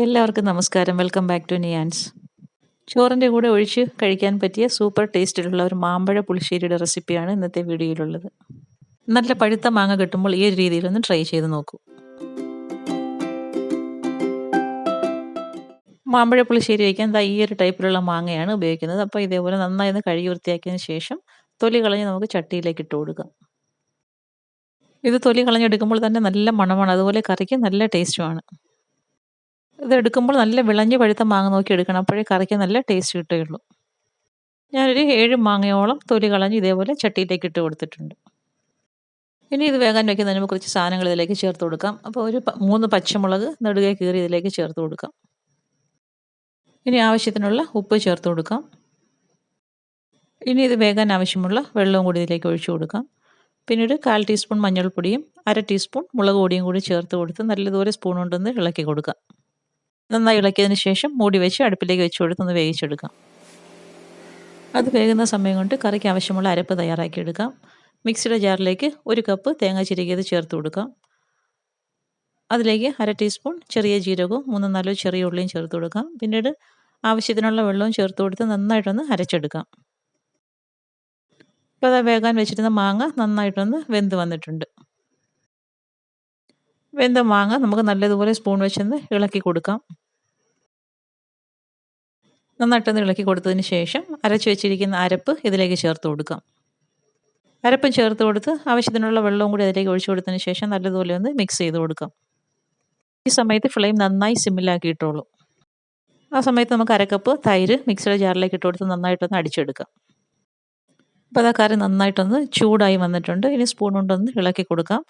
എല്ലാവർക്കും നമസ്കാരം. Welcome back to നിയാൻസ് ചോറിന്റെ കൂടെ ഒഴിച്ച് കഴിക്കാൻ പറ്റിയ സൂപ്പർ ടേസ്റ്റിലുള്ള ഒരു മാമ്പഴ പുളിശ്ശേരിയുടെ റെസിപ്പിയാണ് ഇന്നത്തെ വീഡിയോയിലുള്ളത്. നല്ല പഴുത്ത മാങ്ങ കിട്ടുമ്പോൾ ഈ ഒരു രീതിയിലൊന്ന് ട്രൈ ചെയ്ത് നോക്കൂ. മാമ്പഴ പുളിശ്ശേരി വയ്ക്കാൻ എന്താ ഈ ഒരു ടൈപ്പിലുള്ള മാങ്ങയാണ് ഉപയോഗിക്കുന്നത്. അപ്പോൾ ഇതേപോലെ നന്നായി ഒന്ന് കഴുകി വൃത്തിയാക്കിയതിന് ശേഷം തൊലി കളഞ്ഞ് നമുക്ക് ചട്ടിയിലേക്ക് ഇട്ട് കൊടുക്കാം. ഇത് തൊലി കളഞ്ഞെടുക്കുമ്പോൾ തന്നെ നല്ല മണമാണ്. അതുപോലെ കറിക്ക് നല്ല ടേസ്റ്റുമാണ് ഇത് എടുക്കുമ്പോൾ നല്ല വിളഞ്ഞ് പഴുത്ത മാങ്ങ നോക്കി എടുക്കണം. അപ്പോഴേ കറിക്ക് നല്ല ടേസ്റ്റ് കിട്ടുകയുള്ളൂ. ഞാനൊരു ഏഴ് മാങ്ങയോളം തൊലി കളഞ്ഞ് ഇതേപോലെ ചട്ടിയിലേക്ക് ഇട്ട് കൊടുത്തിട്ടുണ്ട്. ഇനി ഇത് വേഗം വയ്ക്കുന്നതിന് മുമ്പ് കുറച്ച് സാധനങ്ങൾ ഇതിലേക്ക് ചേർത്ത് കൊടുക്കാം. അപ്പോൾ ഒരു മൂന്ന് പച്ചമുളക് നെടുകെ കീറി ഇതിലേക്ക് ചേർത്ത് കൊടുക്കാം. ഇനി ആവശ്യത്തിനുള്ള ഉപ്പ് ചേർത്ത് കൊടുക്കാം. ഇനി ഇത് വേകാൻ ആവശ്യമുള്ള വെള്ളവും കൂടി ഇതിലേക്ക് ഒഴിച്ചു കൊടുക്കാം. പിന്നെ ഒരു കാൽ ടീസ്പൂൺ മഞ്ഞൾപ്പൊടിയും അര ടീസ്പൂൺ മുളക് പൊടിയും കൂടി ചേർത്ത് കൊടുത്ത് നല്ലതുപോലെ സ്പൂൺ കൊണ്ടൊന്ന് ഇളക്കി കൊടുക്കാം. നന്നായി ഇളക്കിയതിന് ശേഷം മൂടി വെച്ച് അടുപ്പിലേക്ക് വെച്ച് കൊടുത്തൊന്ന് വേവിച്ചെടുക്കാം. അത് വേകുന്ന സമയം കൊണ്ട് കറിക്ക് ആവശ്യമുള്ള അരപ്പ് തയ്യാറാക്കി എടുക്കാം. മിക്സിയുടെ ജാറിലേക്ക് ഒരു കപ്പ് തേങ്ങ ചിരകിയത് ചേർത്ത് കൊടുക്കാം. അതിലേക്ക് അര ടീസ്പൂൺ ചെറിയ ജീരകവും മൂന്ന് നാലോ ചെറിയ ഉള്ളിയും ചേർത്ത് കൊടുക്കാം. പിന്നീട് ആവശ്യത്തിനുള്ള വെള്ളവും ചേർത്ത് കൊടുത്ത് നന്നായിട്ടൊന്ന് അരച്ചെടുക്കാം. ഇപ്പോൾ അത് വേകാൻ വെച്ചിരുന്ന മാങ്ങ നന്നായിട്ടൊന്ന് വെന്ത് വന്നിട്ടുണ്ട്. വെന്ത മാങ്ങ നമുക്ക് നല്ലതുപോലെ സ്പൂൺ വെച്ചൊന്ന് ഇളക്കി കൊടുക്കാം. നന്നായിട്ടൊന്ന് ഇളക്കി കൊടുത്തതിന് ശേഷം അരച്ചു വെച്ചിരിക്കുന്ന അരപ്പ് ഇതിലേക്ക് ചേർത്ത് കൊടുക്കാം. അരപ്പും ചേർത്ത് കൊടുത്ത് ആവശ്യത്തിനുള്ള വെള്ളവും കൂടി അതിലേക്ക് ഒഴിച്ചു കൊടുത്തതിന് ശേഷം നല്ലതുപോലെ ഒന്ന് മിക്സ് ചെയ്ത് കൊടുക്കാം. ഈ സമയത്ത് ഫ്ലെയിം നന്നായി സിമ്മിലാക്കിയിട്ടുള്ളൂ ആ സമയത്ത് നമുക്ക് അരക്കപ്പ് തൈര് മിക്സിയുടെ ജാറിലേക്ക് ഇട്ട് കൊടുത്ത് നന്നായിട്ടൊന്ന് അടിച്ചെടുക്കാം. അപ്പോൾ അതാ കറി നന്നായിട്ടൊന്ന് ചൂടായി വന്നിട്ടുണ്ട്. ഇനി സ്പൂൺ കൊണ്ടൊന്ന് ഇളക്കി കൊടുക്കാം.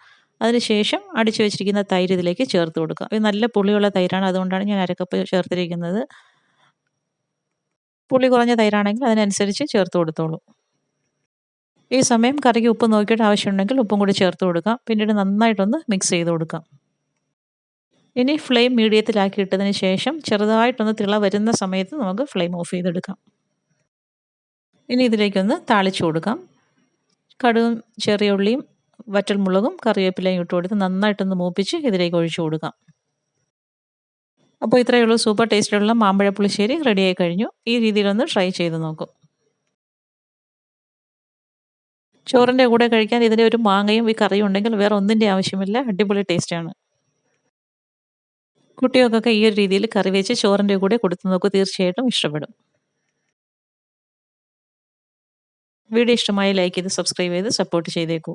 അതിനുശേഷം അടിച്ചു വെച്ചിരിക്കുന്ന തൈര് ഇതിലേക്ക് ചേർത്ത് കൊടുക്കുക. ഇത് നല്ല പുളിയുള്ള തൈരാണ്. അതുകൊണ്ടാണ് ഞാൻ അരക്കപ്പ് ചേർത്തിരിക്കുന്നത്. പുളി കുറഞ്ഞ തൈരാണെങ്കിൽ അതിനനുസരിച്ച് ചേർത്ത് കൊടുത്തോളൂ. ഈ സമയം കറിക്ക് ഉപ്പ് നോക്കിയിട്ട് ആവശ്യമുണ്ടെങ്കിൽ ഉപ്പും കൂടി ചേർത്ത് കൊടുക്കാം. പിന്നീട് നന്നായിട്ടൊന്ന് മിക്സ് ചെയ്ത് കൊടുക്കാം. ഇനി ഫ്ലെയിം മീഡിയത്തിലാക്കി ഇട്ടതിന് ശേഷം ചെറുതായിട്ടൊന്ന് തിള വരുന്ന സമയത്ത് നമുക്ക് ഫ്ലെയിം ഓഫ് ചെയ്തെടുക്കാം. ഇനി ഇതിലേക്കൊന്ന് താളിച്ചു കൊടുക്കാം. കടുകും ചെറിയ ഉള്ളിയും വറ്റൽമുളകും കറിവേപ്പിലയും ഇട്ട് കൊടുത്ത് നന്നായിട്ടൊന്ന് മൂപ്പിച്ച് ഇതിലേക്ക് ഒഴിച്ചു കൊടുക്കാം. അപ്പോൾ ഇത്രയേ ഉള്ളൂ. സൂപ്പർ ടേസ്റ്റിലുള്ള മാമ്പഴ പുളിശ്ശേരി റെഡിയായി കഴിഞ്ഞു. ഈ രീതിയിലൊന്ന് ട്രൈ ചെയ്ത് നോക്കും. ചോറിന്റെ കൂടെ കഴിക്കാൻ ഇതിന്റെ ഒരു മാങ്ങയും ഈ കറിയും ഉണ്ടെങ്കിൽ വേറെ ഒന്നിന്റെ ആവശ്യമില്ല. അടിപൊളി ടേസ്റ്റാണ് കുട്ടികൾക്കൊക്കെ ഈ ഒരു രീതിയിൽ കറി വെച്ച് ചോറിന്റെ കൂടെ കൊടുത്ത് നോക്കൂ. തീർച്ചയായിട്ടും ഇഷ്ടപ്പെടും. വീഡിയോ ഇഷ്ടമായി ലൈക്ക് ചെയ്ത് സബ്സ്ക്രൈബ് ചെയ്ത് സപ്പോർട്ട് ചെയ്തേക്കൂ.